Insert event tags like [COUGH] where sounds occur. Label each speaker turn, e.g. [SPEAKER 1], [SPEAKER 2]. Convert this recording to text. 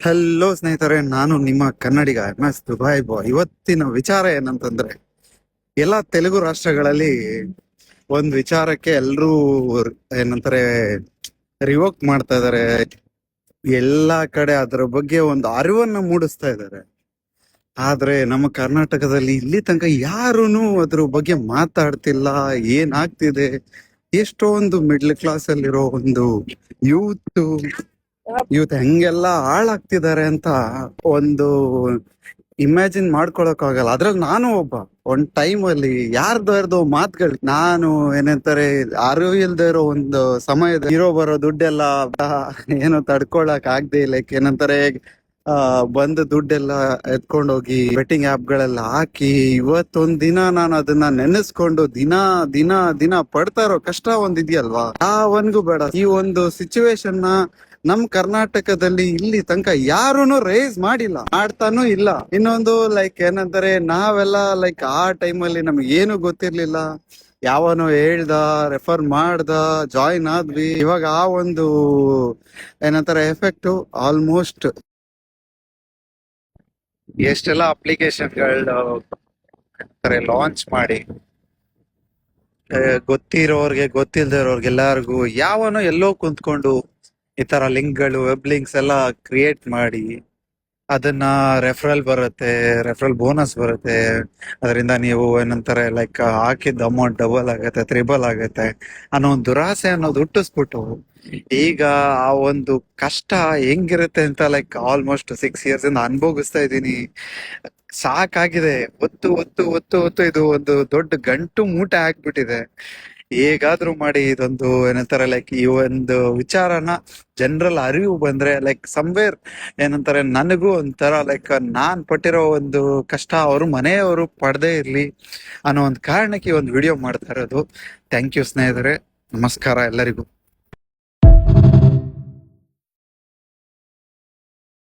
[SPEAKER 1] Hello ಸ್ನೇಹಿತರೆ, ನಾನು ನಿಮ್ಮ Kannadiga M S Dubai boy ಇವತ್ತಿನ ವಿಚಾರ ಏನಂತಂದ್ರೆ, ಎಲ್ಲ ತೆಲುಗು ರಾಷ್ಟ್ರಗಳಲ್ಲಿ ಒಂದ್ ವಿಚಾರಕ್ಕೆ ಎಲ್ರೂ ಏನಂತಾರೆ ರಿವೋಕ್ ಮಾಡ್ತಾ ಇದಾರೆ. ಎಲ್ಲಾ ಕಡೆ ಅದರ ಬಗ್ಗೆ ಒಂದು ಅರಿವನ್ನ ಮೂಡಿಸ್ತಾ ಇದ್ದಾರೆ ಆದ್ರೆ ನಮ್ಮ ಕರ್ನಾಟಕದಲ್ಲಿ ಇಲ್ಲಿ ತನಕ ಯಾರೂನು ಅದ್ರ ಬಗ್ಗೆ ಮಾತಾಡ್ತಿಲ್ಲ, ಏನಾಗ್ತಿದೆ, ಎಷ್ಟೊಂದು ಮಿಡ್ಲ್ ಕ್ಲಾಸ್ ಅಲ್ಲಿರೋ ಒಂದು ಯೂತ್ ಯೂತ್ ಹೆಂಗೆಲ್ಲ ಹಾಳಾಗ್ತಿದ್ದಾರೆ ಅಂತ ಒಂದು ಇಮ್ಯಾಜಿನ್ ಮಾಡ್ಕೊಳಕ್ ಆಗಲ್ಲ ಅದ್ರಲ್ಲಿ ನಾನು ಒಬ್ಬ. ಒಂದ್ ಟೈಮ್ ಅಲ್ಲಿ ಯಾರ್ದು ಯಾರ್ದೋ ಮಾತುಗಳು. ನಾನು ಏನಂತಾರೆ ಇಲ್ದೇ ಇರೋ ಒಂದು ಸಮಯದ ಇರೋ ಬರೋ ದುಡ್ಡೆಲ್ಲ [LAUGHS] ಏನೋ ತಡ್ಕೊಳಕ್ ಆಗದೆ ಲೈಕ್ ಏನಂತಾರೆ ಬಂದ ದುಡ್ಡೆಲ್ಲ ಎತ್ಕೊಂಡೋಗಿ ಬೆಟ್ಟಿಂಗ್ ಆಪ್ ಗಳೆಲ್ಲ ಹಾಕಿ ಇವತ್ತೊಂದ್ ದಿನ ನಾನು ಅದನ್ನ ನೆನೆಸ್ಕೊಂಡು ದಿನ ದಿನ ದಿನ ಪಡ್ತಾ ಇರೋ ಕಷ್ಟ ಒಂದಿದ್ಯಲ್ವಾ? ಆ ಒಂದ್ಗೂ ಬೇಡ. ಈ ಒಂದು ಸಿಚುವೇಶನ್ನ ನಮ್ ಕರ್ನಾಟಕದಲ್ಲಿ ಇಲ್ಲಿ ತನಕ ಯಾರೂನು ರೈಸ್ ಮಾಡಿಲ್ಲ. ಮಾಡ್ತಾನೂ ಇಲ್ಲ. ಇನ್ನೊಂದು ಲೈಕ್ ಏನಂತಾರೆ, ನಾವೆಲ್ಲ ಲೈಕ್ ಆ ಟೈಮಲ್ಲಿ ನಮ್ಗೆ ಏನು ಗೊತ್ತಿರ್ಲಿಲ್ಲ. ಯಾವನೋ ಹೇಳ್ದ ರೆಫರ್ ಮಾಡ್ದ ಜಾಯಿನ್ ಆದ್ವಿ. ಇವಾಗ ಆ ಒಂದು, ಏನಂತಾರೆ ಎಫೆಕ್ಟ್ ಆಲ್ಮೋಸ್ಟ್ ಎಷ್ಟೆಲ್ಲ ಅಪ್ಲಿಕೇಶನ್ಗಳು ಲಾಂಚ್ ಮಾಡಿ ಗೊತ್ತಿರೋರ್ಗೆ, ಗೊತ್ತಿಲ್ದಿರೋರ್ಗೆ ಎಲ್ಲಾರ್ಗು ಯಾವನೋ ಎಲ್ಲೋ ಕುಂತ್ಕೊಂಡು ಈ ತರ ಲಿಂಕ್ಗಳು, ವೆಬ್ ಲಿಂಕ್ಸ್ ಎಲ್ಲ ಕ್ರಿಯೇಟ್ ಮಾಡಿ ಅದನ್ನ ರೆಫರಲ್ ಬರುತ್ತೆ ರೆಫರಲ್ ಬೋನಸ್ ಬರುತ್ತೆ. ಅದರಿಂದ ನೀವು ಏನಂತಾರೆ ಲೈಕ್ ಹಾಕಿದ ಅಮೌಂಟ್ ಡಬಲ್ ಆಗುತ್ತೆ ತ್ರಿಬಲ್ ಆಗುತ್ತೆ ಅನ್ನೋ ಒಂದು ದುರಾಸೆ ಅನ್ನೋದು ಹುಟ್ಟಿಸ್ಬಿಟ್ಟು ಈಗ ಆ ಒಂದು ಕಷ್ಟ ಹೆಂಗಿರುತ್ತೆ ಅಂತ ಲೈಕ್ ಆಲ್ಮೋಸ್ಟ್ ಸಿಕ್ಸ್ ಇಯರ್ಸ್ ಇಂದ ಅನುಭವಿಸ್ತಾ ಇದ್ದೀನಿ. ಸಾಕಾಗಿದೆ. ಒತ್ತು ಒತ್ತು ಒತ್ತು ಒತ್ತು ಇದು ಒಂದು ದೊಡ್ಡ ಗಂಟು ಮೂಟೆ ಹಾಕ್ಬಿಟ್ಟಿದೆ ಹೇಗಾದ್ರೂ ಮಾಡಿ ಇದೊಂದು ಏನಂತಾರೆ ಲೈಕ್ ಈ ಒಂದು ವಿಚಾರನ ಜನರಲ್ ಅರಿವು ಬಂದ್ರೆ ಲೈಕ್ ಸಮ್ವೇರ್ ಏನಂತಾರೆ, ನನಗೂ ಒಂಥರ ಲೈಕ್ ನಾನ್ ಪಟ್ಟಿರೋ ಒಂದು ಕಷ್ಟ ಅವರು ಮನೆಯವರು ಪಡದೇ ಇರ್ಲಿ ಅನ್ನೋ ಒಂದು ಕಾರಣಕ್ಕೆ ಒಂದು ವಿಡಿಯೋ ಮಾಡ್ತಾ ಇರೋದು. ಥ್ಯಾಂಕ್ ಯು ಸ್ನೇಹಿತರೆ. ನಮಸ್ಕಾರ ಎಲ್ಲರಿಗೂ.